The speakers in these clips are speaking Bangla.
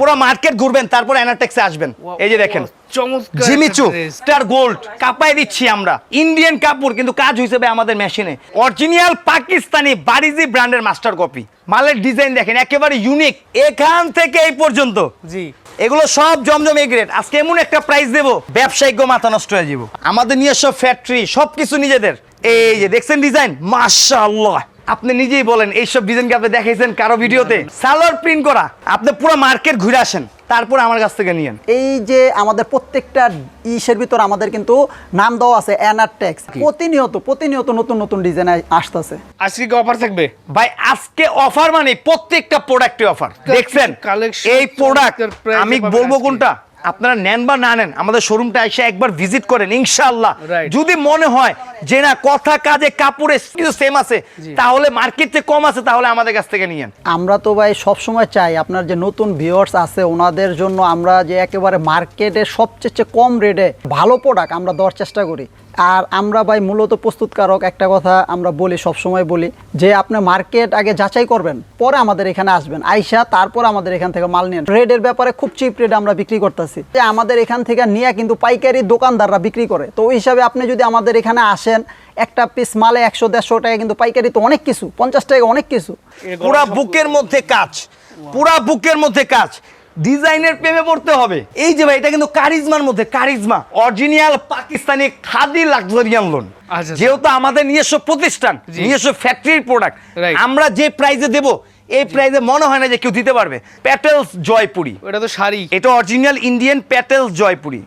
পুরো মার্কেট ঘুরবেন তারপর এনাটেক্সে আসবেন। এই যে দেখেন চমৎকার জিমিচু স্টার গোল্ড কাপাই দিচ্ছি আমরা। ইন্ডিয়ান কাপড় কিন্তু কাজ হিসেবে আমাদের মেশিনে অরিজিনাল পাকিস্তানি বারিজি ব্র্যান্ডের মাস্টার কপি মালের ডিজাইন দেখেন একেবারে ইউনিক এখান থেকে এই পর্যন্ত। জি। এগুলো সব জমজম এ গ্রেড আজকে এমন একটা প্রাইস দেবো ব্যবসায়িক মাথা নষ্ট হয়ে যাব। আমাদের নিজস্ব ফ্যাক্টরি সবকিছু নিজেদের। এই যে দেখছেন ডিজাইন মাশাআল্লাহ। আপনি নিজেই বলেন এইসব ডিজাইন কি আপনি দেখাইছেন কারও ভিডিওতে? সালোয়ার প্রিন্ট করা আপনি পুরো মার্কেট ঘুরে আসেন তারপর আমার কাছ থেকে নিয়েন। এই যে আমাদের প্রত্যেকটা ইসের ভিতর আমাদের কিন্তু নাম দেওয়া আছে অ্যানার ট্যাক্স প্রতিনিয়ত প্রতিনিয়ত নতুন নতুন ডিজাইন আসতেছে। আজকে কি অফার থাকবে? ভাই আজকে অফার মানে প্রত্যেকটা প্রোডাক্টে অফার দেখছেন? এই প্রোডাক্ট আমি বলব কোনটা? আপনারা নেন বা না নেন আমাদের শোরুমটা এসে একবার ভিজিট করেন ইনশাআল্লাহ। যদি মনে হয় যে না কথা কাজে কাপড়ে কিছু সেম আছে। তাহলে মার্কেট কম আছে তাহলে আমাদের কাছ থেকে নিয়েন। আমরা তো ভাই সব সময় চাই আপনার যে নতুন ভিউয়ার্স আছে ওনাদের জন্য আমরা যে একেবারে মার্কেটে সবচেয়ে কম রেটে ভালো প্রোডাক্ট আমরা দেওয়ার চেষ্টা করি। আর আমরা ভাই মূলত প্রস্তুতকারক একটা কথা আমরা বলি সব সময় বলি যে আপনি মার্কেট আগে যাচাই করবেন পরে আমাদের এখানে আসবেন। আইসা তারপর আমাদের এখান থেকে মাল নিন। রেটের ব্যাপারে খুব চিপ রেট আমরা বিক্রি করতেছি। যে আমাদের এখান থেকে নিয়ে কিন্তু পাইকারি দোকানদাররা বিক্রি করে। তো ওই হিসাবে আপনি যদি আমাদের এখানে আসেন একটা পিস মালে একশো দেড়শো টাকা কিন্তু পাইকারি তো অনেক কিছু পঞ্চাশ টাকা অনেক কিছু। পুরা বুকের মধ্যে কাজ পুরা বুকের মধ্যে কাজ। ডিজাইনের প্রেমে পড়তে হবে। এই যে ভাই এটা কিন্তু কারিজমার মধ্যে Charisma. Original Pakistani khadi luxurian lawn আচ্ছা। যেহেতু আমাদের নিজস্ব প্রতিষ্ঠান নিজস্ব ফ্যাক্টরির প্রোডাক্ট আমরা যে প্রাইজে দেব এই প্রাইজে মনে হয় না যে কেউ দিতে পারবে। প্যাটেলস জয়পুরি এটা তো শাড়ি। এটা অরিজিনাল ইন্ডিয়ান প্যাটেলস জয়পুরি।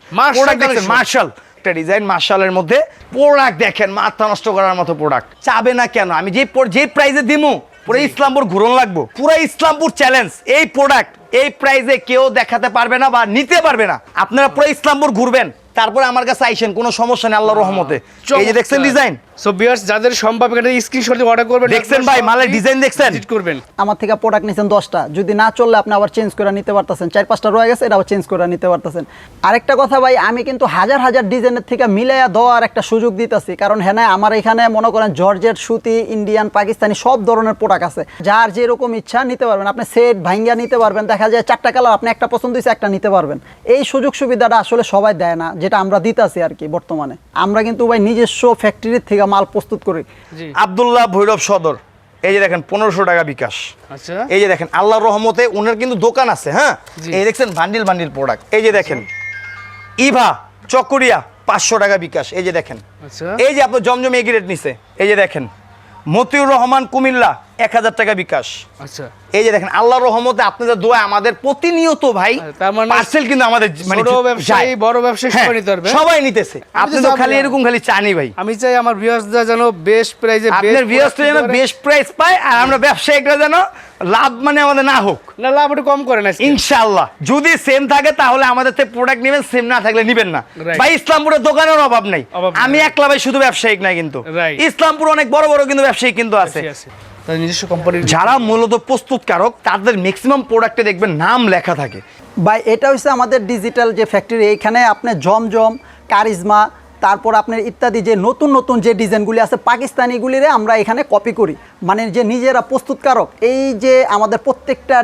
মার্শাল একটা ডিজাইন মার্শালের মধ্যে প্রোডাক্ট দেখেন মাথা নষ্ট করার মতো প্রোডাক্ট চাবে না কেন? আমি যে যে প্রাইজে দিমু পুরো ইসলামপুর ঘুরন লাগবো। পুরো ইসলামপুর চ্যালেঞ্জ এই প্রোডাক্ট এই প্রাইজে কেউ দেখাতে পারবে না বা নিতে পারবে না। আপনারা পুরো ইসলামপুর ঘুরবেন। তারপরে আমার কাছে আইসেন কোনো সমস্যা নেই আল্লাহর রহমতে। এই যে দেখছেন ডিজাইন সো ভিউয়ার্স যাদের সম্ভব এখানে স্ক্রিনশট দিয়ে অর্ডার করবেন দেখছেন ভাই, মালের ডিজাইন দেখছেন? ভিজিট করবেন। আমার থেকে প্রোডাক্ট নিছেন দশটা। যদি না চললে আপনি আবার চেঞ্জ করে নিতে পারতেছেন। চার পাঁচটা রয়ে গেছে এটা আবার চেঞ্জ করে নিতে পারতেছেন। আরেকটা কথা ভাই আমি কিন্তু হাজার হাজার ডিজাইনের থেকে মিলাইয়া দেওয়ার একটা সুযোগ দিতেছি। কারণ হ্যাঁ আমার এখানে মনে করেন জর্জের সুতি ইন্ডিয়ান পাকিস্তানি সব ধরনের প্রোডাক্ট আছে। যার যেরকম ইচ্ছা নিতে পারবেন। আপনি সেট ভাঙ্গা নিতে পারবেন। দেখা যায় চারটা কালার আপনি একটা পছন্দ হয়েছে একটা নিতে পারবেন। এই সুযোগ সুবিধাটা আসলে সবাই দেয় না। যেটা আমরা দিতেছি আর কি বর্তমানে। আমরা কিন্তু ভাই নিজস্ব ফ্যাক্টরির থেকে মাল প্রস্তুত করি। আবদুল্লাহ ভৈরব সদর এই যে দেখেন পনেরোশো টাকা বিকাশ। আচ্ছা। এই যে দেখেন আল্লাহর রহমতে ওনার কিন্তু দোকান আছে হ্যাঁ? এই দেখছেন বান্ডিল বান্ডিল প্রোডাক্ট এই যে দেখেন ইভা চকরিয়া পাঁচশো টাকা বিকাশ এই যে দেখেন। আচ্ছা। এই যে আপনার জমজম এগিরেট নিছে এই যে দেখেন। মতিউর রহমান কুমিল্লা এক হাজার টাকা বিকাশ। আচ্ছা। এই যে দেখেন আল্লাহ রহমতে আপনাদের দোয়া আমাদের প্রতিনিয়ত ভাই তার মানে পার্সেল কিন্তু আমাদের মানে ব্যবসায়ী, বড় ব্যবসায়ী হ্যাঁ, সবাই নিতে পারবে। সবাই নিতেছে। আপনি তো খালি এরকম খালি চানি ভাই। আমি চাই আমার ভিউয়ার্সরা যেন বেস্ট প্রাইজে আপনার ভিউয়ার্স যেন বেস্ট প্রাইস পায় আর আমরা ব্যবসায়ীরা যেন লাভ মানে আমাদের না হোক। না লাভ একটু কম করেন আজকে। ইনশাআল্লাহ। যদি সেম থাকে তাহলে আমাদের থেকে প্রোডাক্ট নেবেন সেম না থাকলে নেবেন না. ভাই ইসলামপুরের দোকানের অভাব নাই। আমি একলা ভাই শুধু ব্যবসায়িক না কিন্তু। ইসলামপুর অনেক বড় বড় কিন্তু ব্যবসায়িক কিন্তু আছে। নিজস্ব কোম্পানির যারা মূলত প্রস্তুতকারক তাদের ম্যাক্সিমাম প্রোডাক্টে দেখবেন নাম লেখা থাকে। ভাই এটা হচ্ছে আমাদের ডিজিটাল যে ফ্যাক্টরি এইখানে আপনি জমজম কারিজমা তারপর আপনার ইত্যাদি যে নতুন নতুন যে ডিজাইনগুলি আছে পাকিস্তানিগুলিরে আমরা এখানে কপি করি। মানে যে নিজেরা প্রস্তুতকারক, এই যে আমাদের প্রত্যেকটা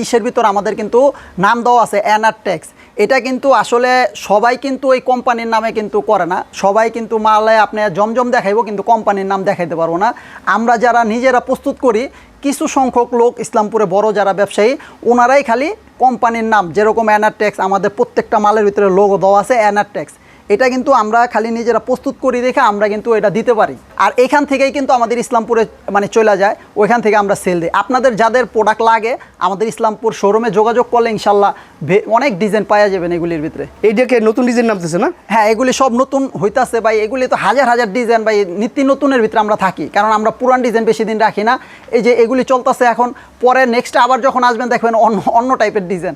ইসের ভিতর আমাদের কিন্তু নাম দেওয়া আছে অ্যানার ট্যাক্স এটা কিন্তু আসলে সবাই কিন্তু এই কোম্পানির নামে কিন্তু করে না। সবাই কিন্তু মালে আপনি জমজম দেখাইবো, কিন্তু কোম্পানির নাম দেখাইতে পারব না। আমরা যারা নিজেরা প্রস্তুত করি, কিছু সংখ্যক লোক ইসলামপুরে বড় যারা ব্যবসায়ী, ওনারাই খালি কোম্পানির নাম, যেরকম অ্যানার ট্যাক্স আমাদের প্রত্যেকটা মালের ভিতরে লোগো দেওয়া আছে অ্যানার ট্যাক্স এটা কিন্তু আমরা খালি নিজেরা প্রস্তুত করি রেখে আমরা কিন্তু এটা দিতে পারি। আর এখান থেকেই কিন্তু আমাদের ইসলামপুরে মানে চলে যায় ওইখান থেকে আমরা সেল দিই। আপনাদের যাদের প্রোডাক্ট লাগে আমাদের ইসলামপুর শোরুমে যোগাযোগ করলে ইনশাল্লাহ অনেক ডিজাইন পাওয়া যাবেন এগুলির ভিতরে। এইটাকে নতুন ডিজাইন নামতেছে না? হ্যাঁ এগুলি সব নতুন হইতাছে ভাই। এগুলি তো হাজার হাজার ডিজাইন ভাই নিত্য নতুনের ভিতরে আমরা থাকি। কারণ আমরা পুরান ডিজাইন বেশি দিন রাখি না। এই যে এগুলি চলতেছে এখন পরে নেক্সট আবার যখন আসবেন দেখবেন অন্য অন্য টাইপের ডিজাইন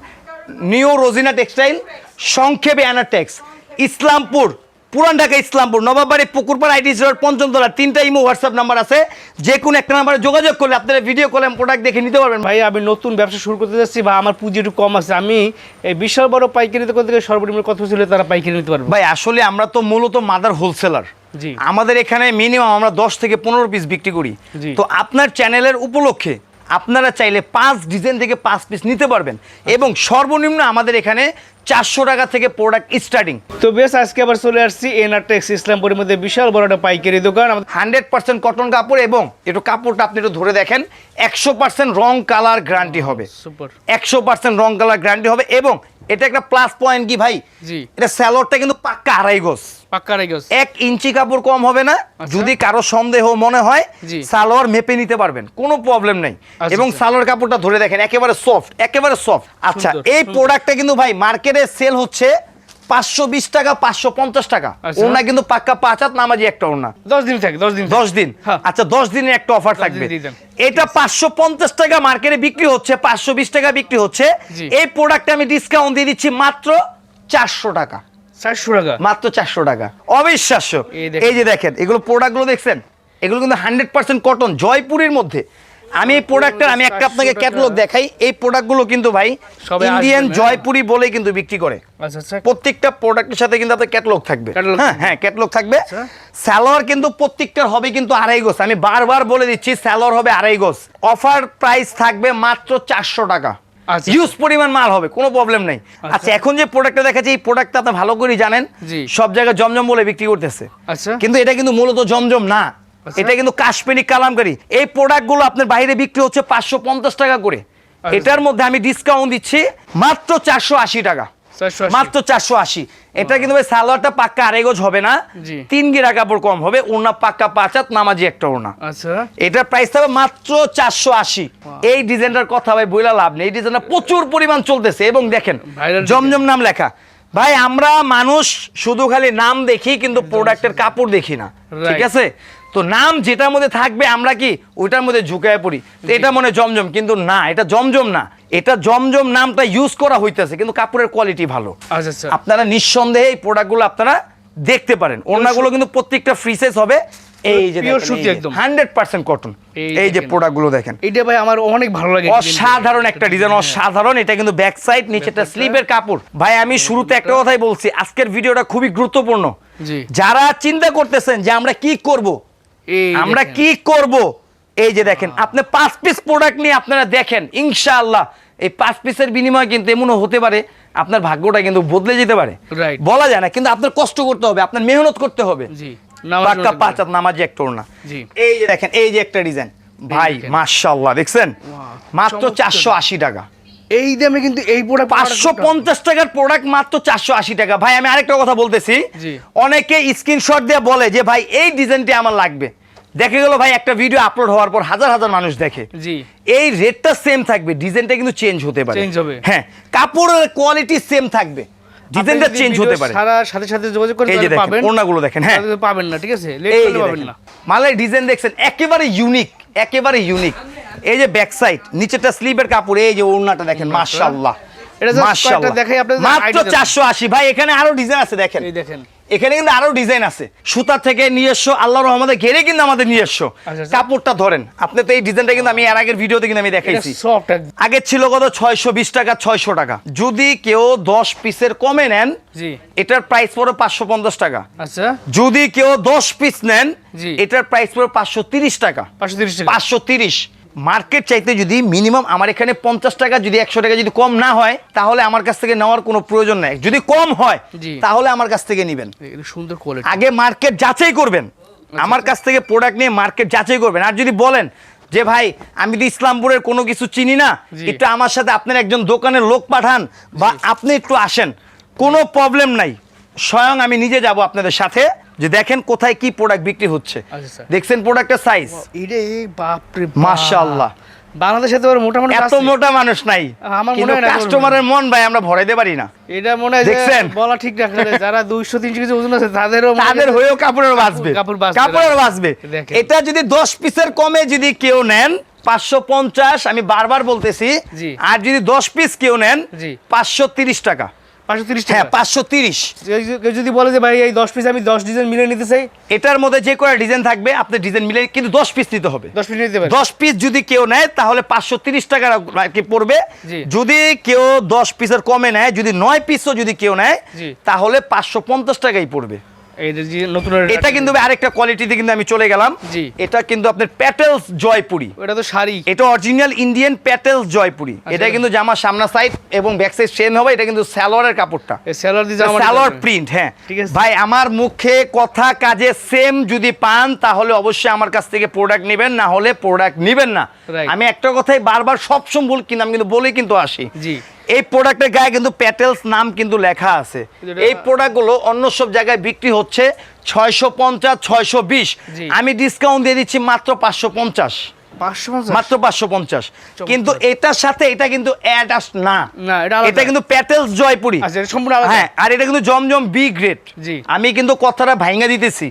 নিউ রোজিনা টেক্সটাইল সংক্ষেপে অ্যানাটেক্স ইসলামপুর পুরান ঢাকা ইসলামপুর নবাবাড়ি পুকুরপাড় আইটি রোড পঞ্চমতলা তিনটা ইমো হোয়াটসঅ্যাপ নাম্বার আছে। যে কোনো একটা নাম্বারে যোগাযোগ করলে আপনারা ভিডিও কলে প্রোডাক্ট দেখে নিতে পারবেন। ভাই ভাই আমি নতুন ব্যবসা শুরু করতে যাচ্ছি বা আমার পুঁজি একটু কম আছে। আমি এই বিশাল বড় পাইকারি দোকান থেকে সর্বনিম্ন কত ছিল তারা পাইকারি নিতে পারবে? ভাই আসলে আমরা তো মূলত মাদার হোলসেলার। জি। আমাদের এখানে মিনিমাম আমরা দশ থেকে পনেরো পিস বিক্রি করি। তো আপনার চ্যানেলের উপলক্ষে আপনারা চাইলে পাঁচ ডিজাইন থেকে পাঁচ পিস নিতে পারবেন। এবং সর্বনিম্ন আমাদের এখানে চারশো টাকা থেকে প্রোডাক্ট স্টার্টিং তো বেশ আজকে আবার চলে আসছি এনআর টেক্স ইসলামপুরের মধ্যে বিশাল বড় একটা পাইকারি দোকান। হান্ড্রেড পার্সেন্ট কটন কাপড় এবং একটু কাপড়টা আপনি একটু ধরে দেখেন একশো পার্সেন্ট রং কালার গ্যারান্টি হবে। সুপার একশো পার্সেন্ট রং কালার গ্যারান্টি হবে এবং এটা একটা প্লাস পয়েন্ট কি ভাই? জি। এটা স্যালোডটা কিন্তু পাক্কা আড়াই গোস। পাক্কা আড়াই গোস। এক ইঞ্চি কাপড় কম হবে না যদি কারও সন্দেহ মনে হয় সালোয়ার মেপে নিতে পারবেন কোনো প্রবলেম নেই। আচ্ছা, এবং আচ্ছা। সালোয়ার কাপড়টা ধরে দেখেন একেবারে সফট একেবারে সফট আচ্ছা এই প্রোডাক্টটা কিন্তু ভাই মার্কেটে সেল হচ্ছে পাঁচশো বিশ টাকা পাঁচশো পঞ্চাশ টাকা। আচ্ছা। ওনা কিন্তু পাক্কা পাঁচ হাত নামাজি একটা ওনা দশ দিন থাকে দশ দিন। দশ দিন। হ্যাঁ। আচ্ছা দশ দিনের একটা অফার থাকবে। এটা পাঁচশো পঞ্চাশ টাকা মার্কেটে বিক্রি হচ্ছে পাঁচশো বিশ টাকা বিক্রি হচ্ছে। এই প্রোডাক্টে আমি ডিসকাউন্ট দিয়ে দিচ্ছি মাত্র চারশো টাকা। চারশো টাকা? মাত্র চারশো টাকা। অবিশ্বাস্য। এই এই যে দেখেন এগুলো প্রোডাক্টগুলো দেখছেন? এগুলো কিন্তু হান্ড্রেড পার্সেন্ট কটন জয়পুরের মধ্যে। আমি এই প্রোডাক্টের আমি একটা আপনাকে ক্যাটালগ দেখাই। এই প্রোডাক্টগুলো কিন্তু ভাই ইন্ডিয়ান জয়পুরি বলে কিন্তু বিক্রি করে। আচ্ছা আচ্ছা। প্রত্যেকটা প্রোডাক্টের সাথে কিন্তু আপনার ক্যাটালগ থাকবে। হ্যাঁ হ্যাঁ ক্যাটালগ থাকবে। আচ্ছা। স্যালোয়ার কিন্তু প্রত্যেকটার হবে কিন্তু আড়াই গোস। আমি বারবার বলে দিচ্ছি স্যালোয়ার হবে আড়াই গোস। অফার প্রাইস থাকবে মাত্র চারশো টাকা। আচ্ছা। ইউজ পরিমাণ মাল হবে কোনো প্রবলেম নেই। আচ্ছা। এখন যে প্রোডাক্টটা দেখাচ্ছি এই প্রোডাক্টটা আপনি ভালো করে জানেন। সব জায়গায় জমজম বলে বিক্রি করতেছে। আচ্ছা। কিন্তু এটা কিন্তু মূলত জমজম না। আচ্ছা। এটা কিন্তু কাশ্মীরি কালামকারি। এই প্রোডাক্টগুলো আপনার বাইরে বিক্রি হচ্ছে পাঁচশো পঞ্চাশ টাকা করে। আচ্ছা। এটার মধ্যে আমি ডিসকাউন্ট দিচ্ছি মাত্র চারশো আশি টাকা। মাত্র চারশো আশি। এটা কিন্তু ভাই সালোয়ারটা পাক্কা আড়াই গজ হবে না। তিন গিরা কাপড় কম হবে ওড়না পাক্কা পাঁচ হাত নামাজি একটা ওড়না। আচ্ছা। এটার প্রাইস হবে মাত্র চারশো আশি। এই ডিজাইনটার কথা ভাই বইলা লাভ নেই। এই ডিজাইনটা প্রচুর পরিমাণ চলতেছে এবং দেখেন জমজম নাম লেখা। ভাই আমরা মানুষ শুধু খালি নাম দেখি কিন্তু প্রোডাক্টের কাপড় দেখি না। ঠিক আছে? তো নাম যেটার মধ্যে থাকবে আমরা কি ওইটার মধ্যে ঝুঁকায় পড়ি। এটা মনে হয় জমজম কিন্তু না এটা জমজম না। এটা জমজম নামটা ইউজ করা হইতেছে কিন্তু কাপড়ের কোয়ালিটি ভালো। আচ্ছা আচ্ছা। আপনারা নিঃসন্দেহে এই প্রোডাক্টগুলো আপনারা দেখতে পারেন। ওড়নাগুলো কিন্তু প্রত্যেকটা ফ্রি সাইজ হবে। এই যে একদম। কটন এই দেখেন। প্রোডাক্টগুলো দেখেন। এইটা ভাই আমার অনেক ভালো লাগে অসাধারণ একটা ডিজাইন অসাধারণ। এটা কিন্তু ব্যাক সাইড নিচেটা কাপড়। ভাই আমি শুরুতে একটা কথাই বলছি আজকের ভিডিওটা খুবই গুরুত্বপূর্ণ। যারা চিন্তা করতেছেন যে আমরা কি করব আমরা কি করব? এই যে দেখেন আপনি পাঁচ পিস প্রোডাক্ট নিয়ে আপনারা দেখেন ইনশাআল্লাহ। এই পাঁচ পিসের বিনিময়ে কিন্তু এমনও হতে পারে আপনার ভাগ্যটা কিন্তু বদলে যেতে পারে। বলা যায় না কিন্তু আপনার কষ্ট করতে হবে আপনার মেহনত করতে হবে। পাক্কা পাঁচ হাত নামাজি একটা ওড়না এই যে দেখেন এই যে একটা ডিজাইন ভাই। মাশাআল্লাহ দেখছেন? মাত্র চারশো আশি টাকা। এই দামে কিন্তু এই প্রোডাক্ট পাঁচশো পঞ্চাশ টাকার প্রোডাক্ট মাত্র চারশো আশি টাকা। ভাই আমি আরেকটা কথা বলতেছি। অনেকে স্ক্রিনশট দিয়ে বলে যে ভাই এই ডিজাইনটি আমার লাগবে। দেখে গেল ভাই একটা ভিডিও আপলোড হওয়ার পর হাজার হাজার মানুষ দেখে। জি। এই রেটটা সেম থাকবে। ডিজাইনটা কিন্তু চেঞ্জ হতে পারে। হবে। হ্যাঁ কাপড়ের কোয়ালিটি সেম থাকবে। ডিজাইনটা চেঞ্জ হতে পারে। সারা সাথে সাথে যোগাযোগ করে পাবেন। ওড়নাগুলো দেখেন হ্যাঁ। পাবেন না ঠিক আছে? লেট পাবেন না। মালের ডিজাইন দেখছেন একেবারে ইউনিক একেবারে ইউনিক এই যে ব্যাক সাইড নিচেটা স্লিপের কাপড় এই যে ওড়নাটা দেখেন মাশাআল্লাহ এটা just মাশাআল্লাহ। কয়েকটা দেখাই আপনাদের মাত্র চারশো আশি। ভাই এখানে আরও ডিজাইন আছে দেখেন। দেখেন। এখানে কিন্তু আরও ডিজাইন আছে। সুতা থেকে নিজস্ব আল্লাহ রহমতে ঘেরে কিন্তু আমাদের নিজস্ব। আচ্ছা, আচ্ছা। কাপড়টা ধরেন আপনি তো এই ডিজাইনটা কিন্তু আমি এর আগের ভিডিওতে কিন্তু আমি দেখাইছি। আগে ছিল কত? ছয়শো বিশ টাকা ছয়শো টাকা। যদি কেউ দশ পিসের কমে নেন এটার প্রাইস পড়ে পাঁচশো পঞ্চাশ টাকা। আচ্ছা। যদি কেউ দশ পিস নেন এটার প্রাইস পড়বে পাঁচশো তিরিশ টাকা। পাঁচশো তিরিশ টাকা। পাঁচশো তিরিশ। মার্কেট চাইতে যদি মিনিমাম আমার এখানে পঞ্চাশ টাকা যদি একশো টাকা যদি কম না হয় তাহলে আমার কাছ থেকে নেওয়ার কোনো প্রয়োজন নাই। যদি কম হয় তাহলে আমার কাছ থেকে নেবেন। সুন্দর কোয়ালিটি আগে মার্কেট যাচাই করবেন। আমার কাছ থেকে প্রোডাক্ট নিয়ে মার্কেট যাচাই করবেন। আর যদি বলেন যে ভাই আমি তো ইসলামপুরের কোনো কিছু চিনি না একটু আমার সাথে আপনার একজন দোকানের লোক পাঠান বা আপনি একটু আসেন। কোনো প্রবলেম নাই। স্বয়ং আমি নিজে যাব আপনাদের সাথে। যে দেখেন কোথায় কি প্রোডাক্ট বিক্রি হচ্ছে। আচ্ছা, দেখছেন প্রোডাক্টের সাইজ এই বাপরে মাশাআল্লাহ। বাংলাদেশে তো মোটামুটি এত মোটা মানুষ নাই। আমার মনে হয় কাস্টমারের মন ভাই আমরা ভরাইতে পারি না। এটা মনে হয় দেখছেন? বলা ঠিক না যারা দুইশো তিনশো কেজি ওজন আছে তাদেরও তাদের হয়েও কাপড়ের বাঁচবে কাপড়ের বাঁচবে এটা যদি দশ পিসের কমে যদি কেউ নেন পাঁচশো পঞ্চাশ আমি বারবার বলতেছি আর যদি দশ পিস কেউ নেন পাঁচশো তিরিশ টাকা। হ্যাঁ পাঁচশো তিরিশ। কেউ- যদি বলে যে ভাই এই দশ পিস আমি দশ ডিজাইন মিলে নিতে চাই? এটার মধ্যে যে কটা ডিজাইন থাকবে আপনি ডিজাইন মিলে কিন্তু দশ পিস নিতে হবে। দশ পিস নিতে দশ পিস যদি কেউ নেয় তাহলে পাঁচশো তিরিশ টাকা আর কি পড়বে। যদি কেউ দশ পিসের কমে নেয় যদি নয় পিসও যদি কেউ নেয় তাহলে পাঁচশো পঞ্চাশ টাকাই পড়বে। যে নতুন এটা কিন্তু ভাই আরেকটা কোয়ালিটিতে কিন্তু আমি চলে গেলাম। জি। এটা কিন্তু আপনার প্যাটেলস জয়পুরি এটা তো শাড়ি। এটা অরিজিনাল ইন্ডিয়ান প্যাটেলস জয়পুরি এটা কিন্তু জামার সামনা সাইড এবং ব্যাক সাইড সেম হবে এটা কিন্তু সালোয়ারের কাপড়টা। এই দিয়ে সালোয়ার প্রিন্ট হ্যাঁ। ঠিক আছে। ভাই আমার মুখে কথা কাজে সেম যদি পান তাহলে অবশ্যই আমার কাছ থেকে প্রোডাক্ট নেবেন না হলে প্রোডাক্ট নেবেন না। আমি একটা কথাই বারবার সবসময় বল কিন্তু আমি কিন্তু বলেই কিন্তু আসি। জি। এই প্রোডাক্টের গায়ে কিন্তু প্যাটেলস নাম কিন্তু লেখা আছে। এই প্রোডাক্টগুলো অন্য সব জায়গায় বিক্রি হচ্ছে ছয়শো পঞ্চাশ ছয়শো বিশ। আমি ডিসকাউন্ট দিয়ে দিচ্ছি মাত্র পাঁচশো পাঁচশো পঞ্চাশ। মাত্র পাঁচশো পঞ্চাশ। কিন্তু এটার সাথে এটা কিন্তু অ্যাডাস না। না, এটা কিন্তু প্যাটেলস জয়পুরি। আচ্ছা হ্যাঁ আর এটা কিন্তু জমজম বি গ্রেড আমি কিন্তু কথাটা ভাইঙ্গা দিতেছি।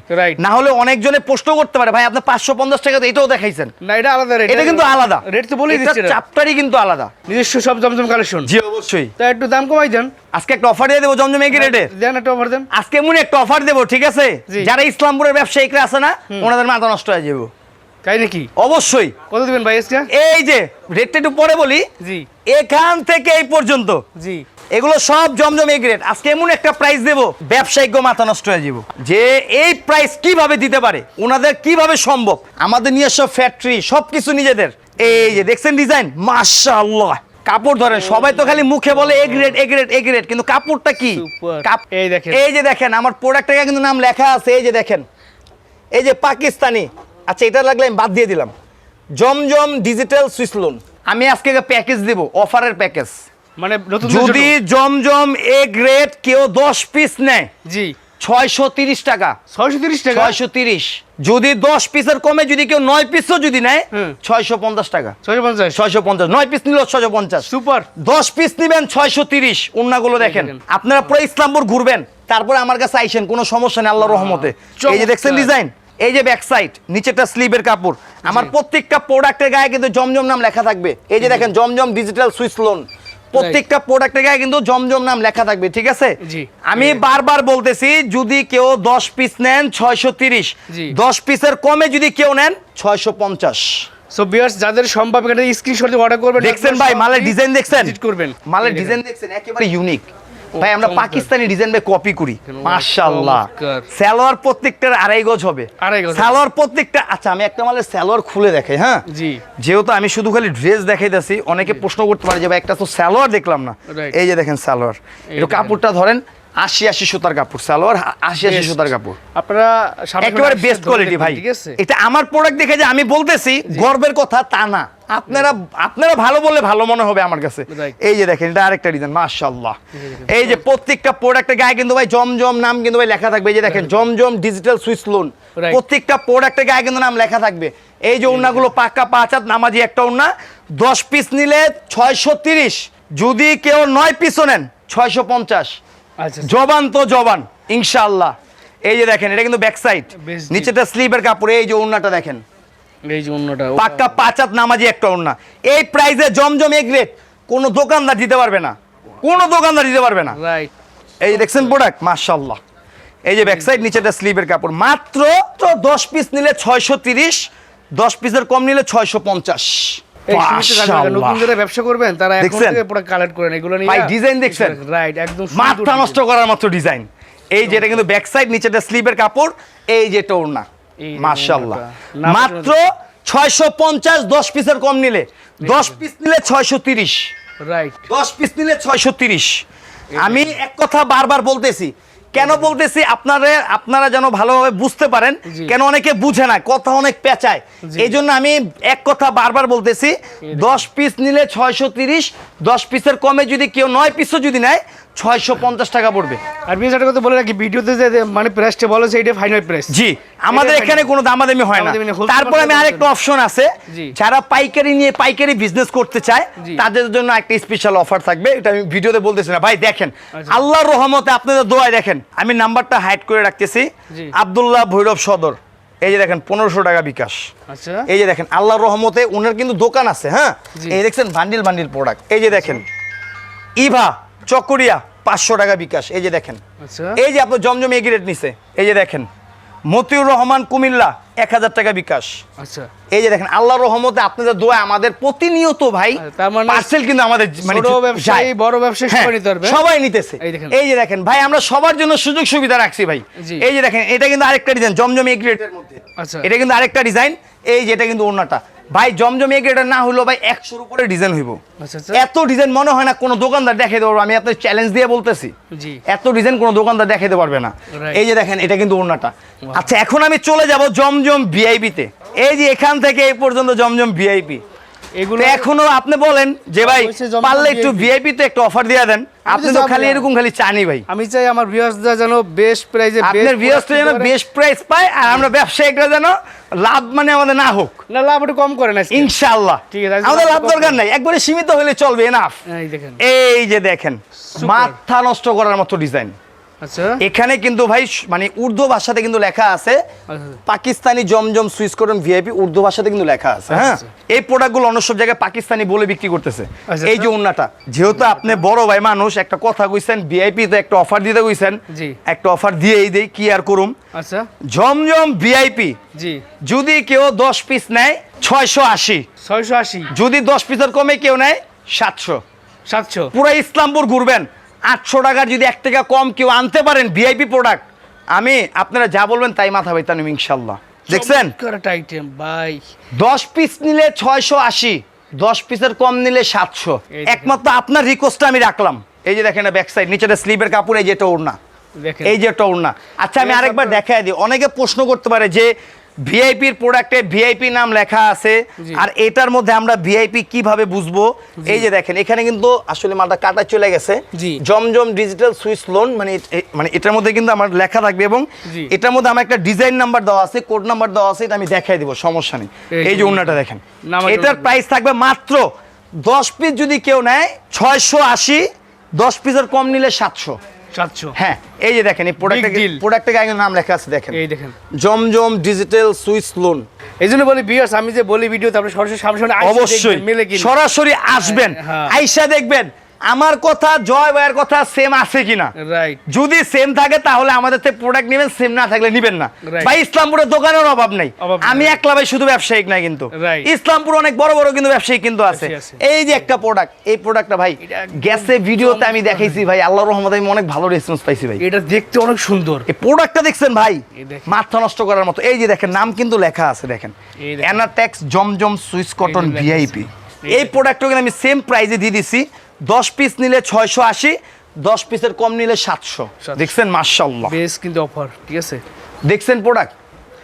না হলে অনেকজনে প্রশ্ন করতে পারে ভাই আপনি পাঁচশো পঞ্চাশ টাকা এটাও দেখাইছেন? না এটা আলাদা রেট এটা কিন্তু আলাদা। রেট তো বলেই দিচ্ছি। চাপটারই কিন্তু আলাদা। নিজস্ব সব জমজম কালেকশন জি অবশ্যই। তা একটু দাম কমাই দেন। আজকে একটা অফার দিয়ে দেবো জমজম একই রেটের দেন একটা অফার দেন। আজকে এমন একটা অফার দেবো ঠিক আছে? যারা ইসলামপুরের ব্যবসায়িকরা আছে না ওনাদের মাথা নষ্ট হয়ে যাব। তাই নাকি? অবশ্যই। কত দিবেন ভাই আজকে? এই যে রেটটা একটু পরে বলি। জি। এখান থেকে এই পর্যন্ত। জি। এগুলো সব জমজম এ গ্রেড আজকে এমন একটা প্রাইস দেবো ব্যবসায়িক মাথা নষ্ট হয়ে যাব যে এই প্রাইস কীভাবে দিতে পারে ওনাদের কীভাবে সম্ভব? আমাদের নিজস্ব ফ্যাক্টরি সবকিছু নিজেদের। এই যে দেখছেন ডিজাইন মাশাআল্লাহ। কাপড় ধরেন সবাই তো খালি মুখে বলে A grade A grade A grade কিন্তু কাপড়টা কি? এই দেখেন। এই যে দেখেন আমার প্রোডাক্টের কিন্তু নাম লেখা আছে এই যে দেখেন। এই যে পাকিস্তানি। আচ্ছা এটা লাগলে আমি বাদ দিয়ে দিলাম। জমজম ডিজিটাল সুইস লোন আমি আজকে প্যাকেজ দেব অফারের প্যাকেজ মানে যদি জমজম এ গ্রেড কেউ দশ পিস নেয় জি। ছয়শো তিরিশ টাকা। ছয়শো তিরিশ টাকা? ছয়শো তিরিশ। যদি দশ পিসের কমে যদি কেউ নয় পিসও যদি নেয়। ছয়শো পঞ্চাশ টাকা। ছয়শো পঞ্চাশ। ছয়শো পঞ্চাশ। নয় পিস নিল ছয়শো পঞ্চাশ। সুপার। দশ পিস নিবেন ছয়শো তিরিশ। অন্যগুলো দেখেন। দেখেন। আপনারা পুরো ইসলামপুর ঘুরবেন। তারপরে আমার কাছে আইসেন কোনো সমস্যা নেই আল্লাহ রহমতে। এই যে দেখছেন ডিজাইন এই যে ব্যাক সাইড নিচেটা স্লিভের কাপড়। আমার প্রত্যেকটা প্রোডাক্টের গায়ে কিন্তু জমজম নাম লেখা থাকবে। এই যে দেখেন জমজম ডিজিটাল সুইচ লোন প্রত্যেকটা প্রোডাক্টের গায়ে কিন্তু জমজম নাম লেখা থাকবে ঠিক আছে? আমি বারবার বলতেছি যদি কেউ দশ পিস নেন ছয়শো তিরিশ। দশ পিসের কমে যদি কেউ নেন ছয়শো পঞ্চাশ। সো বিয়ার্স যাদের সম্ভব এখানে স্ক্রিনশট দিয়ে অর্ডার করবেন দেখছেন ভাই মালের ডিজাইন দেখছেন? করবেন। মালের দেখেন। ডিজাইন দেখছেন একেবারে ইউনিক ভাই আমরা পাকিস্তানি ডিজাইন ভাই কপি করি। মাশাআল্লাহ। সালোয়ার প্রত্যেকটার আড়াই গজ হবে। আড়াই গজ। সালোয়ার প্রত্যেকটা আচ্ছা আমি একটা মালের সালোয়ার খুলে দেখাই হ্যাঁ? জি। যেহেতু আমি শুধু খালি ড্রেস দেখাইতেছি অনেকে প্রশ্ন করতে পারে যে ভাই একটা তো সালোয়ার দেখলাম না। এই যে দেখেন সালোয়ার। একটু কাপড়টা ধরেন আশি আশি সুতার কাপড় সালোয়ার আশি আশি সুতার কাপড়। আপনারা একেবারে বেস্ট কোয়ালিটি ভাই। এটা আমার প্রোডাক্ট দেখে যে আমি বলতেছি গর্বের কথা তা না। আপনারা আপনারা ভালো বললে ভালো মনে হবে আমার কাছে। এই যে দেখেন এটা আরেকটা ডিজাইন মাশাআল্লাহ। এই যে প্রত্যেকটা প্রোডাক্টের গায়ে কিন্তু ভাই জমজম নাম কিন্তু ভাই লেখা থাকবে। এই যে দেখেন জমজম ডিজিটাল সুইচ লোন প্রত্যেকটা প্রোডাক্টের গায়ে কিন্তু নাম লেখা থাকবে। এই যে ওড়নাগুলো পাক্কা পাঁচ হাত নামাজি একটা ওড়না দশ পিস নিলে ছয়শো তিরিশ। যদি কেউ নয় পিসও নেন ছয়শো পঞ্চাশ। জবান তো জবান ইনশাআল্লাহ। এই যে দেখেন এটা কিন্তু ব্যাক সাইড বেশ নিচেটা স্লিপের কাপড় এই যে ওড়নাটা দেখেন। এই যে অন্যটা পাক্কা পাঁচাত নামাজি একটা ওড়না। এই প্রাইসে জমজম রেট কোনো দোকানদার দিতে পারবে না। কোনো দোকানদার দিতে পারবে না। রাইট এই যে দেখছেন প্রোডাক্ট মাশাআল্লাহ। এই যে ব্যাক সাইড নিচেটা স্লিপের কাপড়। মাত্র তো দশ পিস নিলে ছয়শো তিরিশ দশ পিসের কম নিলে ছয়শো পঞ্চাশ। নতুন যারা ব্যবসা করবেন তারা এখন থেকে পুরো কালেক্ট করেন এগুলো নিয়ে ভাই, design দেখছেন? রাইট একদম মাথা নষ্ট করার মতো ডিজাইন এই যেটা কিন্তু ব্যাক সাইড নিচেটা স্লিপের কাপড় এই যে ওড়না। মাশাআল্লাহ। মাত্র ছয়শো পঞ্চাশ দশ পিসের কম নিলে। দশ পিস নিলে ছয়শো তিরিশ। রাইট দশ পিস নিলে ছয়শো তিরিশ। আমি এক কথা বারবার বলতেছি কেন বলতেছি আপনারা আপনারা যেন ভালোভাবে বুঝতে পারেন কেন অনেকে বুঝে না কথা অনেক পেঁচায়। এই জন্য আমি এক কথা বারবার বলতেছি দশ পিস নিলে ছয়শো তিরিশ দশ পিসের কমে যদি কেউ নয় পিসও যদি নেয় ছয়শো পঞ্চাশ টাকা পড়বে। আর বিশেষ একটা কথা বলে রাখি ভিডিওতে যে মানে প্রেসটা বলো সেইটা ফাইনাল প্রেস জি আমাদের এখানে কোনো দামাদামি হয় না। তারপর আমি আরেকটা অপশন আছে যারা পাইকারি নিয়ে পাইকারি বিজনেস করতে চায় তাদের জন্য একটা স্পেশাল অফার থাকবে এটা আমি ভিডিওতে বলতেছি না। ভাই দেখেন আচ্ছা। আল্লাহর রহমতে আপনাদের দোয়ায় দেখেন আমি নাম্বারটা হাইড করে রাখতেছি। আব্দুল্লাহ ভৈরব সদর এই যে দেখেন পনেরোশো টাকা বিকাশ। আচ্ছা। এই যে দেখেন আল্লাহর রহমতে ওনার কিন্তু দোকান আছে হ্যাঁ? এই দেখছেন বান্ডিল বান্ডিল প্রোডাক্ট এই যে দেখেন ইভা চকরিয়া পাঁচশো টাকা বিকাশ। এই যে দেখেন। আচ্ছা। এই যে আপনার জমজম এগিরেট নিছে। এই যে দেখেন। মতিউর রহমান কুমিল্লা এক হাজার টাকা বিকাশ। আচ্ছা। এই যে দেখেন আল্লাহর রহমতে আপনাদের দোয়া আমাদের প্রতিনিয়ত ভাই মানে পার্সেল কিন্তু আমাদের মানে ব্যবসায়ী, বড় ব্যবসায়ী হ্যাঁ, সবাই নিতে পারবে। সবাই নিতেছে। এই যে দেখেন ভাই আমরা সবার জন্য সুযোগ সুবিধা রাখছি ভাই। এই যে দেখেন এটা কিন্তু আরেকটা ডিজাইন জমজম রেটের মধ্যে। আচ্ছা। এটা কিন্তু আরেকটা ডিজাইন এই যে এটা কিন্তু ওড়নাটা। ভাই জমজম এক না হলো ভাই একশোর উপরে ডিজাইন হইব। আচ্ছা, আচ্ছা। এত ডিজাইন মনে হয় না কোনো দোকানদার দেখাই দেবো আমি আপনার চ্যালেঞ্জ দিয়ে বলতেছি। এত ডিজাইন কোনো দোকানদার দেখাইতে পারবে না। এই যে দেখেন এটা কিন্তু ওড়নাটা। আচ্ছা এখন আমি চলে যাব জমজম ভিআইপিতে এই যে এখান থেকে এই পর্যন্ত জমজম ভিআইপি এগুলো এখনও আপনি বলেন যে ভাই পারলে একটু ভিআইপি তে একটা অফার দিয়ে দেন। আপনি তো খালি এরকম খালি চানি ভাই। আমি চাই আমার ভিউয়ার্সরা যেন বেস্ট প্রাইজে আপনার ভিউয়ার্সটা যেন বেস্ট প্রাইস পায় আর আমরা ব্যবসায়িকরা যেন লাভ মানে আমাদের না হোক। না লাভ একটু কম করেন আজকে। ইনশাআল্লাহ। ঠিক আছে, আমাদের লাভ দরকার নাই। একবারে সীমিত হলে চলবে এনাফ এই দেখেন। এই যে দেখেন মাথা নষ্ট করার মতো ডিজাইন এখানে কিন্তু ভাই মানে উর্দু ভাষাতে কিন্তু লেখা আছে। আচ্ছা। পাকিস্তানি জমজম সুইচ করুন ভিআইপি উর্দু ভাষাতে কিন্তু লেখা আছে। হ্যাঁ? আচ্ছা। এই প্রোডাক্টগুলো অন্য সব জায়গায় পাকিস্তানি বলে বিক্রি করতেছে। আচ্ছা, এই যে উন্নাটা যেহেতু আপনি বড় ভাই মানুষ একটা কথা কইছেন ভিআইপি তে একটা অফার দিতে কইছেন জি। একটা অফার দিয়েই দেই কি আর করুম? আচ্ছা। Zamzam VIP ji. যদি কেউ দশ পিস নেয় ছয়শো আশি। ছয়শো আশি। যদি দশ পিসের কমে কেউ নেয় সাতশো। সাতশো। পুরো ইসলামপুর ঘুরবেন। আটশো টাকার যদি এক টাকা কম কেউ আনতে পারেন ভিআইপি প্রোডাক্ট আমি আপনারা যা বলবেন তাই মাথা পাইতাম ইনশাল্লাহ দেখছেন? আইটেম ভাই। দশ পিস নিলে ছয়শো আশি দশ পিসের কম নিলে সাতশো। একমাত্র আপনার রিকোয়েস্টটা আমি রাখলাম। এই যে দেখেন ব্যাক সাইড নিচেটা স্লিপের কাপড় এই যে এটা ওড়না। এই যে ওড়না। আচ্ছা আমি আরেকবার দেখাই দিই। অনেকে প্রশ্ন করতে পারে যে ভিআইপির প্রোডাক্টে ভিআইপি নাম লেখা আছে। আর এটার মধ্যে আমরা ভিআইপি কীভাবে বুঝব? এই যে দেখেন এখানে কিন্তু আসলে মালটা কাটা চলে গেছে। জমজম ডিজিটাল সুইচ লোন মানে মানে এটার মধ্যে কিন্তু আমার লেখা থাকবে এবং এটার মধ্যে আমার একটা ডিজাইন নাম্বার দেওয়া আছে কোড নাম্বার দেওয়া আছে এটা আমি দেখাই দিব সমস্যা নেই। এই যে ওড়নাটা দেখেন এটার প্রাইস থাকবে মাত্র দশ পিস যদি কেউ নেয় ছয়শো আশি দশ পিসের কম নিলে সাতশো। হ্যাঁ এই যে দেখেন এই প্রোডাক্টে প্রোডাক্টের গায়ে নাম লেখা আছে দেখেন। এই দেখেন। জমজম ডিজিটাল সুইচ লোন এই জন্য বলি আমি যে বলি ভিডিওতে আপনি সরাসরি সামনে সামনে অবশ্যই। মিলে সরাসরি আসবেন। হ্যাঁ। আইসা দেখবেন। আমার কথা জয় ভাইয়ের কথা সেম আছে কিনা? রাইট যদি সেম থাকে তাহলে আমাদের থেকে প্রোডাক্ট নেবেন সেম না থাকলে নেবেন না. ভাই ইসলামপুরের দোকানের অভাব নেই। আমি একলা ভাই শুধু ব্যবসায়িক নাই কিন্তু। ইসলামপুর অনেক বড় বড় কিন্তু ব্যবসায়িক কিন্তু আছে। এই যে একটা প্রোডাক্ট এই প্রোডাক্টটা ভাই গ্যাসে ভিডিওতে আমি দেখাইছি ভাই আল্লাহর রহমতে আমি অনেক ভালো রেসপন্স পাইছি ভাই। এটা দেখতে অনেক সুন্দর। এই প্রোডাক্টটা দেখছেন ভাই? মাথা নষ্ট করার মতো। এই যে দেখেন নাম কিন্তু লেখা আছে দেখেন। Anatex Zamzam Swiss cotton. VIP এই এই প্রোডাক্টটা কিন্তু আমি সেম প্রাইজে দিয়ে দিছি। দশ পিস নিলে ছয়শো আশি দশ পিসের কম নিলে সাতশো। দেখছেন মার্শাল্লাহ বেশ কিন্তু অফার ঠিক আছে? দেখছেন প্রোডাক্ট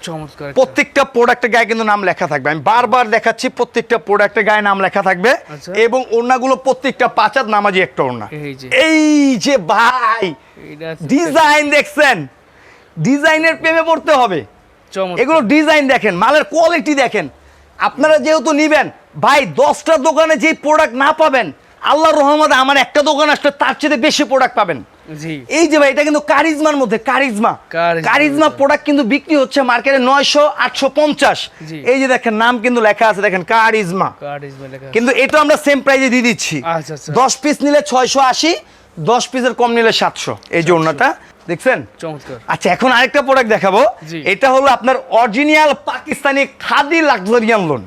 চমৎকার প্রত্যেকটা প্রোডাক্টের গায়ে কিন্তু নাম লেখা থাকবে। আমি বারবার দেখাচ্ছি প্রত্যেকটা প্রোডাক্টের গায়ে নাম লেখা থাকবে। আচ্ছা। এবং ওড়নাগুলো প্রত্যেকটা পাঁচাত নামাজি একটা ওড়না। এই যে। ভাই ডিজাইন দেখছেন? ডিজাইনের প্রেমে পড়তে হবে। এগুলো ডিজাইন দেখেন মালের কোয়ালিটি দেখেন। আপনারা যেহেতু নিবেন ভাই দশটা দোকানে যে প্রোডাক্ট না পাবেন আল্লাহর রহমত আমার একটা দোকান আসলে তার চেয়ে বেশি প্রোডাক্ট পাবেন। এই যে ভাই এটা কিন্তু কারিজমার মধ্যে কারিজমা। কারিজমা। প্রোডাক্ট কিন্তু বিক্রি হচ্ছে মার্কেটে নয়শো আটশো পঞ্চাশ। এই যে দেখেন নাম কিন্তু লেখা আছে দেখেন কারিজমা। কিন্তু এটা আমরা সেম প্রাইজে দিয়ে দিচ্ছি। আচ্ছা, আচ্ছা। দশ পিস নিলে ছয়শো আশি দশ পিসের কম নিলে সাতশো। এই যে ওড়নাটা দেখছেন? আচ্ছা এখন আরেকটা প্রোডাক্ট দেখাবো। এটা হলো আপনার original Pakistani khadi luxurian lawn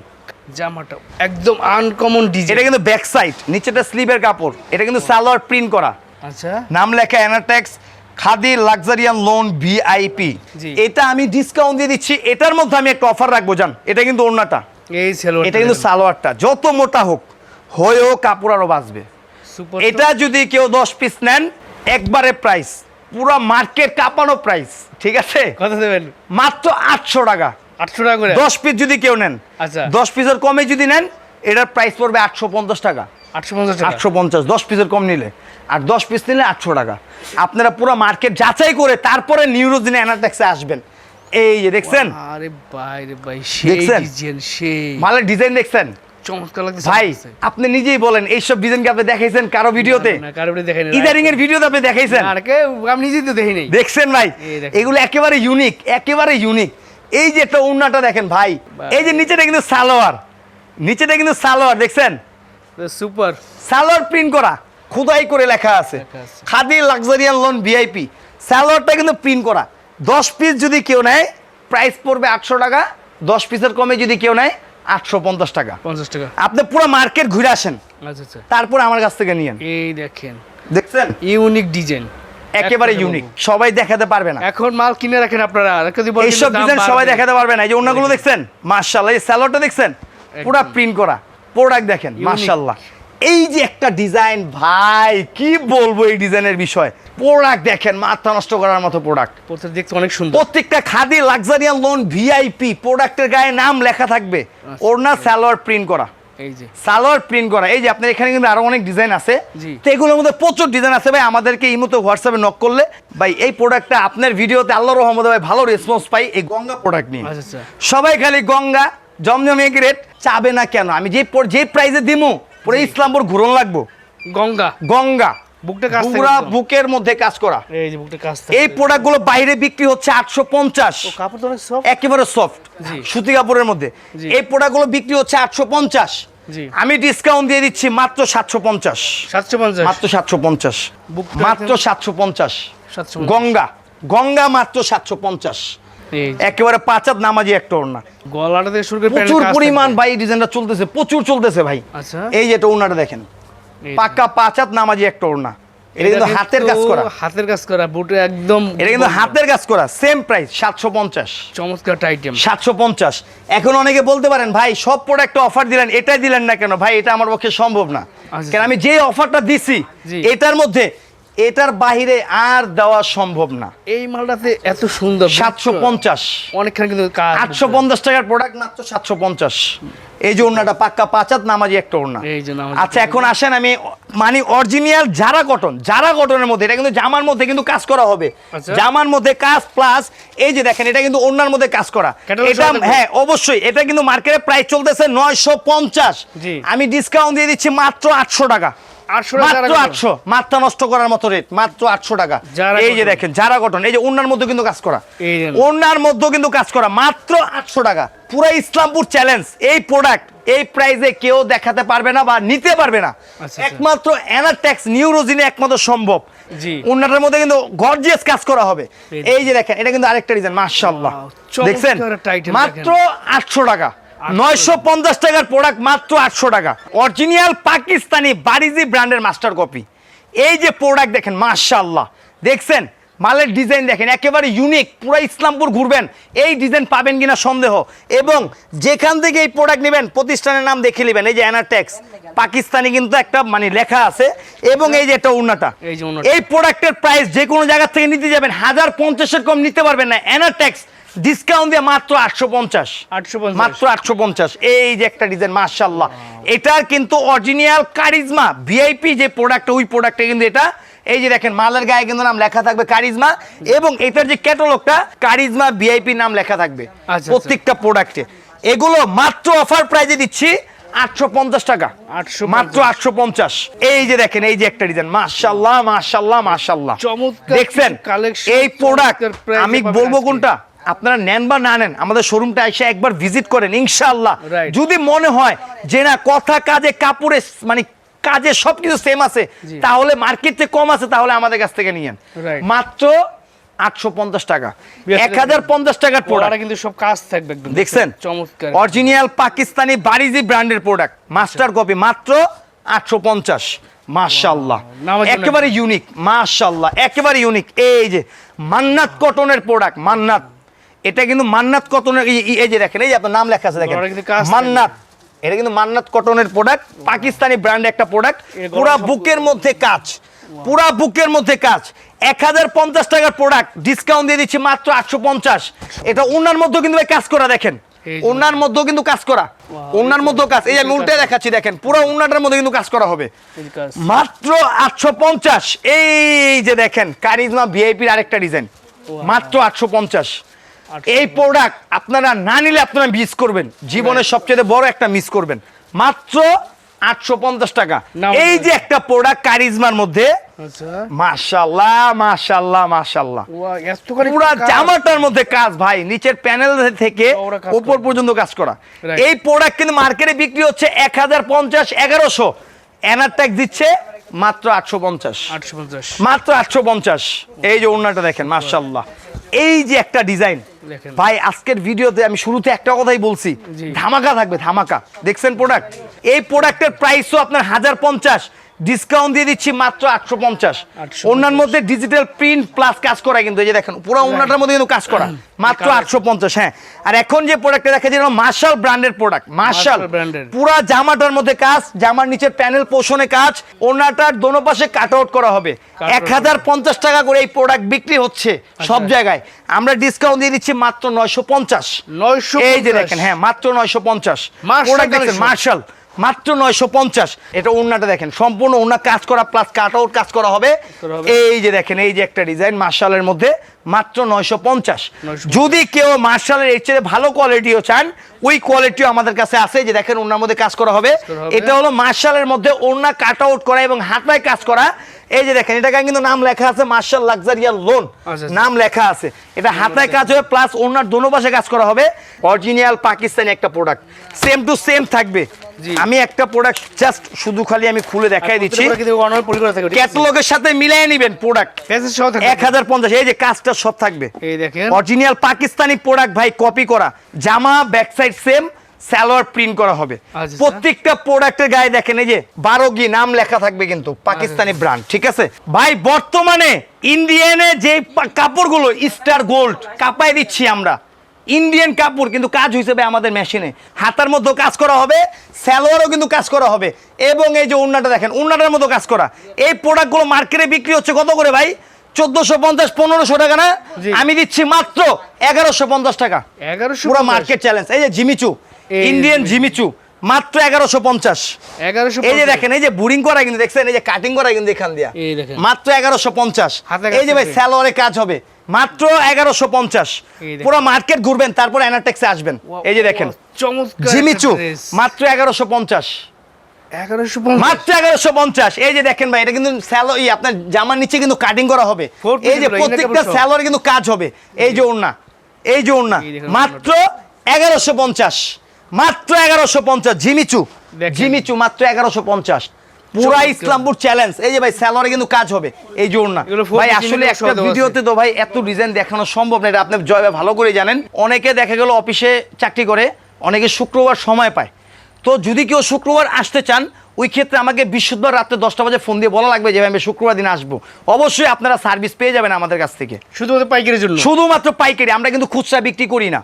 জামাটা একদম আনকমন ডিজাইন এটা কিন্তু ব্যাক সাইড নিচেটা স্লিভের কাপড়। এটা কিন্তু সালোয়ার প্রিন্ট করা। আচ্ছা। নাম লেখা Anatex khadi luxurian lawn VIP. এটা আমি ডিসকাউন্ট দিয়ে দিচ্ছি। এটার মধ্যে আমি একটা অফার রাখব জান। এটা কিন্তু ওড়নাটা। এই ছিল এটা কিন্তু সালোয়ারটা। যত মোটা হোক হয়েও কাপড় আরও বাঁচবে। এটা যদি কেউ দশ পিস নেন একবারে প্রাইস পুরো মার্কেট কাঁপানো প্রাইস ঠিক আছে? কত দেবেন? মাত্র আটশো টাকা। আটশো টাকা করে? দশ পিস যদি কেউ নেন। আচ্ছা। দশ পিসের কমে যদি নেন এটার প্রাইস পড়বে আটশো পঞ্চাশ টাকা। আটশো পঞ্চাশ দশ পিসের কম নিলে। আর দশ পিস নিলে আটশো টাকা। আপনারা পুরো মার্কেট যাচাই করে তারপরে নিউরোজিনে আসবেন। এই যে দেখছেন? আরে ভাই রে ভাই দেখছেন? সেই। মালের ডিজাইন দেখছেন? চমৎকার লাগছে ভাই আপনি নিজেই বলেন এইসব ডিজাইন কি আপনি দেখাইছেন কারও ভিডিওতে? কারও দেখেন ইদারিং এর ভিডিওতে আপনি দেখাইছেন। আর কে আমি নিজেই তো দেখি দেখছেন ভাই? এগুলো একেবারে ইউনিক একেবারে ইউনিক এই যে একটা উন্নাটা দেখেন ভাই। এই যে নিচেটা কিন্তু সালোয়ার। নিচেটা কিন্তু সালোয়ার দেখছেন? সুপার। সালোয়ার প্রিন্ট করা খুদাই করে লেখা আছে। Khadi luxurian lawn VIP. সালোয়ারটা কিন্তু প্রিন্ট করা। দশ পিস যদি কেউ নেয় প্রাইস পড়বে আটশো টাকা দশ পিসের কমে যদি কেউ নেয় আটশো পঞ্চাশ টাকা। পঞ্চাশ টাকা। আপনি পুরো মার্কেট ঘুরে আসেন। আচ্ছা আচ্ছা। আমার কাছ থেকে নিয়েন। এই দেখেন। দেখছেন? Unique design. একেবারে ইউনিক সবাই দেখাতে পারবে না। এখন মাল কিনে রাখেন আপনারা। এইসব ডিজাইন সবাই দেখাতে পারবে না। এই যে অন্যগুলো দেখছেন? মার্শাল্লাহ এই স্যালোটা দেখছেন? পুরো প্রিন্ট করা। প্রোডাক্ট দেখেন মার্শাল্লাহ এই যে একটা ডিজাইন ভাই কি বলব এই ডিজাইনের বিষয়? প্রোডাক্ট দেখেন মাথা নষ্ট করার মতো প্রোডাক্ট দেখতে অনেক সুন্দর। প্রত্যেকটা খাদি লাক্সারিয়ান লোন ভিআইপি প্রোডাক্টের গায়ে নাম লেখা থাকবে। ওড়না সালোয়ার প্রিন্ট করা। এই যে। সালোয়ার প্রিন্ট করা। এই যে আপনার এখানে কিন্তু আরও অনেক ডিজাইন আছে। তো এগুলোর মধ্যে প্রচুর ডিজাইন আছে ভাই। আমাদেরকে এই মতো হোয়াটসঅ্যাপে নক করলে ভাই এই প্রোডাক্টটা আপনার ভিডিওতে আল্লাহ রহমতে ভাই ভালো রেসপন্স পাই এই গঙ্গা প্রোডাক্ট নিয়ে। আচ্ছা আচ্ছা। সবাই খালি গঙ্গা জমজমিয়ে রেট চাবে না কেন? আমি যে যে প্রাইজে দিমু পুরো ইসলামপুর ঘুরন লাগবো। গঙ্গা। গঙ্গা। বুকটা কাছ থেকে বুকের মধ্যে কাজ করা। এই যে বুকটা কাজ এই প্রোডাক্টগুলো বাইরে বিক্রি হচ্ছে আটশো পঞ্চাশ। কাপড় তো অনেক সফট একেবারে সফট সুতি কাপড়ের মধ্যে। এই প্রোডাক্টগুলো বিক্রি হচ্ছে আটশো পঞ্চাশ। জি। আমি ডিসকাউন্ট দিয়ে দিচ্ছি মাত্র সাতশো পঞ্চাশ। মাত্র সাতশো পঞ্চাশ। মাত্র সাতশো পঞ্চাশ। গঙ্গা। গঙ্গা মাত্র সাতশো পঞ্চাশ। একেবারে পাঁচাত নামাজি একটা ওড়না গলাটা থেকে শুরু করে প্রচুর পরিমাণ। ভাই ডিজাইনটা চলতেছে প্রচুর চলতেছে ভাই। আচ্ছা। এই যে এটা ওড়নাটা দেখেন। পাক্কা পাঁচাত নামাজি একটা ওড়না। এটা কিন্তু হাতের কাজ করা। হাতের কাজ করা বুটে একদম এটা কিন্তু হাতের কাজ করা সেম প্রাইস সাতশো পঞ্চাশ। চমৎকার আইটেম সাতশো পঞ্চাশ। এখন অনেকে বলতে পারেন ভাই সব প্রোডাক্ট অফার দিলেন এটাই দিলেন না কেন? ভাই এটা আমার পক্ষে সম্ভব না। কারণ কেন আমি যে অফারটা দিছি এটার মধ্যে এটার বাইরে আর দেওয়া সম্ভব না। এই মালটাতে এত সুন্দর সাতশো পঞ্চাশ। অনেকখানে কিন্তু আটশো পঞ্চাশ টাকার প্রোডাক্ট মাত্র সাতশো পঞ্চাশ। এই যে ওড়নাটা পাক্কা পাঁচাত নামাজি একটা ওড়না। আচ্ছা এখন আসেন আমি মানে অরিজিনাল যারা কটন যারা কটনের মধ্যে এটা কিন্তু জামার মধ্যে কিন্তু কাজ করা হবে। আচ্ছা। জামার মধ্যে কাজ প্লাস এই যে দেখেন এটা কিন্তু ওড়নার মধ্যে কাজ করা। এটা হ্যাঁ অবশ্যই এটা কিন্তু মার্কেটে প্রাইস চলতেছে নয়শো পঞ্চাশ। আমি ডিসকাউন্ট দিয়ে দিচ্ছি মাত্র আটশো টাকা। আটশো মাত্র যারা আটশো। মাত্রা নষ্ট করার মতো রেট মাত্র আটশো টাকা। এই যে দেখেন যারা কটন এই যে ওনার মধ্যে কিন্তু কাজ করা। এই যে। কিন্তু কাজ করা মাত্র আটশো টাকা। পুরো ইসলামপুর চ্যালেঞ্জ এই প্রোডাক্ট এই প্রাইসে কেউ দেখাতে পারবে না বা নিতে পারবে না। আচ্ছা। একমাত্র এনারট্যাক্স নিউরোজিনে একমাত্র সম্ভব। ওনাটার মধ্যে কিন্তু গর্জিয়াস কাজ করা হবে। এই যে দেখেন এটা কিন্তু আরেকটা মাশাআল্লাহ। Wow, দেখছেন? মাত্র আটশো টাকা। নয়শো পঞ্চাশ টাকার প্রোডাক্ট মাত্র আটশো টাকা। অরিজিনাল পাকিস্তানি বারিজি ব্র্যান্ডের মাস্টার কপি এই যে প্রোডাক্ট দেখেন মাশাআল্লাহ। দেখছেন? মালের ডিজাইন দেখেন একেবারে ইউনিক পুরো ইসলামপুর ঘুরবেন। এই ডিজাইন পাবেন কিনা সন্দেহ। এবং যেখান থেকে এই প্রোডাক্ট নেবেন প্রতিষ্ঠানের নাম দেখে নেবেন। এই যে অ্যানাটেক্স পাকিস্তানি কিন্তু একটা মানে লেখা আছে। এবং এই যে একটা উন্নাটা এই এই প্রোডাক্টের প্রাইস যে কোনো জায়গা থেকে নিতে যাবেন। হাজার পঞ্চাশের কম নিতে পারবেন না। অ্যানাটেক্স ডিসকাউন্ট দিয়ে মাত্র আটশো পঞ্চাশ। মাত্র আটশো পঞ্চাশ। এই যে একটা ডিজাইন মার্শাল্লাহ এটার কিন্তু অরিজিনাল কারিজমা ভিআইপি যে প্রোডাক্ট ওই প্রোডাক্টে কিন্তু এটা এই যে দেখেন মালের গায়ে কিন্তু নাম লেখা থাকবে কারিজমা এবং এটার যে ক্যাটালগটা কারিজমা ভিআইপি নাম লেখা থাকবে আচ্ছা। প্রত্যেকটা প্রোডাক্টে এগুলো মাত্র অফার প্রাইজে দিচ্ছি আটশো পঞ্চাশ টাকা। 850 মাত্র আটশো পঞ্চাশ। এই যে দেখেন এই যে একটা ডিজাইন মার্শাল্লাহ মার্শাল্লাহ চমৎকার দেখছেন? এই প্রোডাক্ট আমি বলব কোনটা? আপনারা নেন বা না নেন আমাদের শোরুমটা এসে একবার ভিজিট করেন ইনশাআল্লাহ। যদি মনে হয় যে না কথা কাজে কাপড়ে মানে কাজে সবকিছু সেম আছে তাহলে মার্কেট কম আছে তাহলে আমাদের কাছ থেকে নিয়েন। মাত্র আটশো পঞ্চাশ টাকা। এক হাজার পঞ্চাশ টাকার প্রোডাক্ট কিন্তু সব কাজ থাকবে দেখছেন? চমৎকার। অরিজিনাল পাকিস্তানি ব্র্যান্ডের প্রোডাক্ট মাস্টার কপি মাত্র আটশো পঞ্চাশ। মাশাল্লাহ একেবারে ইউনিক মাশাল্লাহ একেবারে ইউনিক এই যে মান্নাত কটনের প্রোডাক্ট মান্নাত। এটা কিন্তু মান্নাত কটনের এই- যে দেখেন এই যে আপনার নাম লেখা আছে দেখেন। মান্নাত এটা কিন্তু মান্নাত কটনের প্রোডাক্ট পাকিস্তানি ব্র্যান্ড একটা প্রোডাক্ট পুরা বুকের মধ্যে কাজ পুরা বুকের মধ্যে কাজ। এক হাজার পঞ্চাশ টাকার প্রোডাক্ট ডিসকাউন্ট দিয়ে দিচ্ছি মাত্র আটশো পঞ্চাশ। এটা ওনার মধ্যেও কিন্তু কাজ করা দেখেন। ওনার মধ্যেও কিন্তু কাজ করা। ওনার মধ্যেও কাজ। এই আমি উল্টে দেখাচ্ছি দেখেন পুরো ওনাটার মধ্যে কিন্তু কাজ করা হবে। মাত্র আটশো পঞ্চাশ। এই যে দেখেন কারিজমা ভিআইপির আরেকটা ডিজাইন মাত্র আটশো পঞ্চাশ। এই প্রোডাক্ট আপনারা না নিলে আপনারা মিস করবেন। জীবনের সবচেয়ে বড় একটা মিস করবেন। মাত্র আটশো পঞ্চাশ টাকা। এই যে একটা প্রোডাক্ট কারিজমার মধ্যে আচ্ছা। মাশাল্লাহ মাশাল্লাহ মাশাল্লাহ। পুরা জামাটার মধ্যে কাজ ভাই নিচের প্যানেল থেকে উপর পর্যন্ত কাজ করা। এই প্রোডাক্ট কিন্তু মার্কেটে বিক্রি হচ্ছে এক হাজার পঞ্চাশ এগারোশো। দিচ্ছে মাত্র আটশো পঞ্চাশ। মাত্র আটশো পঞ্চাশ। এই যে ওড়নাটা দেখেন মার্শাল্লাহ এই যে একটা ডিজাইন ভাই আজকের ভিডিওতে আমি শুরুতে একটা কথাই বলছি। ধামাকা থাকবে ধামাকা। দেখছেন প্রোডাক্ট এই প্রোডাক্টের প্রাইসও আপনার হাজার পঞ্চাশ। ডিসকাউন্ট দিয়ে দিচ্ছি মাত্র আটশো পঞ্চাশ। 850 অন্যান্য মধ্যে ডিজিটাল প্রিন্ট প্লাস কাজ করা কিন্তু এই যে দেখেন পুরো অন্যটার মধ্যে কিন্তু কাজ করা। মাত্র আটশো পঞ্চাশ হ্যাঁ। আর এখন যে প্রোডাক্টটা দেখা যায় মার্শাল ব্র্যান্ডের প্রোডাক্ট মার্শাল পুরা জামাটার মধ্যে কাজ জামার নিচের প্যানেল পোষণে কাজ ওনাটার দোনো পাশে কাট আউট করা হবে। এক হাজার পঞ্চাশ টাকা করে এই প্রোডাক্ট বিক্রি হচ্ছে সব জায়গায়। আমরা ডিসকাউন্ট দিয়ে দিচ্ছি মাত্র নয়শো পঞ্চাশ। নয়শো এই যে দেখেন হ্যাঁ মাত্র নয়শো পঞ্চাশ। প্রোডাক্ট দেখেন মার্শাল মাত্র নয়শো পঞ্চাশ। এটা ওনাটা দেখেন সম্পূর্ণ ওনা কাজ করা প্লাস কাট আউট কাজ করা হবে। এই যে দেখেন এই যে একটা ডিজাইন মার্শালের মধ্যে মাত্র নয়শো পঞ্চাশ। যদি কেউ মার্শালের এর চেয়ে ভালো কোয়ালিটিও চান ওই কোয়ালিটিও আমাদের কাছে আছে। যে দেখেন ওনার মধ্যে কাজ করা হবে। এটা হলো মার্শালের মধ্যে ওনা কাট আউট করা এবং হাতায় কাজ করা। এই যে দেখেন এটা কিন্তু নাম লেখা আছে মার্শাল লাক্সারিয়াল লোন। আচ্ছা। নাম লেখা আছে। এটা হাতায় কাজ হবে প্লাস ওনার দোনো পাশে কাজ করা হবে। অরিজিনাল পাকিস্তানি একটা প্রোডাক্ট সেম টু সেম থাকবে। আমি একটা প্রোডাক্ট জাস্ট শুধু খালি আমি খুলে দেখাই দিচ্ছি। ক্যাটালগের সাথে মিলিয়ে নেবেন প্রোডাক্ট এক হাজার পঞ্চাশ এই যে কাজটা সব থাকবে। অরিজিনাল পাকিস্তানি প্রোডাক্ট ভাই কপি করা। জামা ব্যাক সাইড সেম প্রিন্ট করা হবে। আচ্ছা। প্রত্যেকটা প্রোডাক্টের গায়ে দেখেন এই যে বারো গি নাম লেখা থাকবে কিন্তু পাকিস্তানি আচ্ছা। ব্র্যান্ড ঠিক আছে? ভাই বর্তমানে ইন্ডিয়ানে যে কাপড়গুলো স্টার গোল্ড কাপাই দিচ্ছি আমরা। ইন্ডিয়ান কাপড় কিন্তু কাজ হিসেবে আমাদের মেশিনে। হাতার মধ্যে কাজ করা হবে স্যালোয়ারও কিন্তু কাজ করা হবে। এবং এই যে উন্নাটা দেখেন উন্নাটার মতো কাজ করা। এই প্রোডাক্টগুলো মার্কেটে বিক্রি হচ্ছে কত করে ভাই? চোদ্দশো পঞ্চাশ পনেরোশো টাকা না? আমি দিচ্ছি মাত্র এগারোশো পঞ্চাশ টাকা। এগারোশো পুরো মার্কেট চ্যালেঞ্জ এই যে জিমিচু ইন্ডিয়ান জিমিচু। মাত্র এগারোশো পঞ্চাশ। এগারোশো এই যে দেখেন এই যে বুরিং করা কিন্তু দেখছেন? এই যে কাটিং করা কিন্তু এখান দিয়া। মাত্র এগারোশো পঞ্চাশ। এই যে ভাই স্যালোয়ারে কাজ হবে। মাত্র এগারোশো পঞ্চাশ। পুরো মার্কেট ঘুরবেন তারপর এনারটেক্সে আসবেন। এই যে দেখেন। চমৎকার জিমিচু মাত্র এগারোশো পঞ্চাশ। এগারোশো পঞ্চাশ? মাত্র এগারোশো পঞ্চাশ। এই যে দেখেন ভাই এটা কিন্তু স্যালো আপনার জামার নিচে কিন্তু কাটিং করা হবে। এই যে প্রত্যেকটা কিন্তু কাজ হবে। এই যে ওড়না এই যে ওড়না মাত্র এগারোশো পঞ্চাশ। মাত্র এগারোশো পঞ্চাশ। জিমিচু মাত্র এগারোশো পঞ্চাশ। পুরা ইসলামপুর চ্যালেঞ্জ এই যে ভাই কিন্তু কাজ হবে। এই এগুলো four ভাই আসলে একটা। ভিডিওতে তো ভাই এত ডিজাইন দেখানো সম্ভব না। এটা আপনি জয় ভাই ভালো করে জানেন। অনেকে দেখা গেল অফিসে চাকরি করে অনেকে শুক্রবার সময় পায়। তো যদি কেউ শুক্রবার আসতে চান ওই ক্ষেত্রে আমাকে বৃহস্পতিবার রাত্রে দশটা বাজে ফোন দিয়ে বলা লাগবে যে আমি শুক্রবার দিন আসব। অবশ্যই আপনারা সার্ভিস পেয়ে যাবেন আমাদের কাছ থেকে। শুধুমাত্র পাইকারির জন্য? শুধুমাত্র পাইকারি। আমরা কিন্তু খুচরা বিক্রি করি না।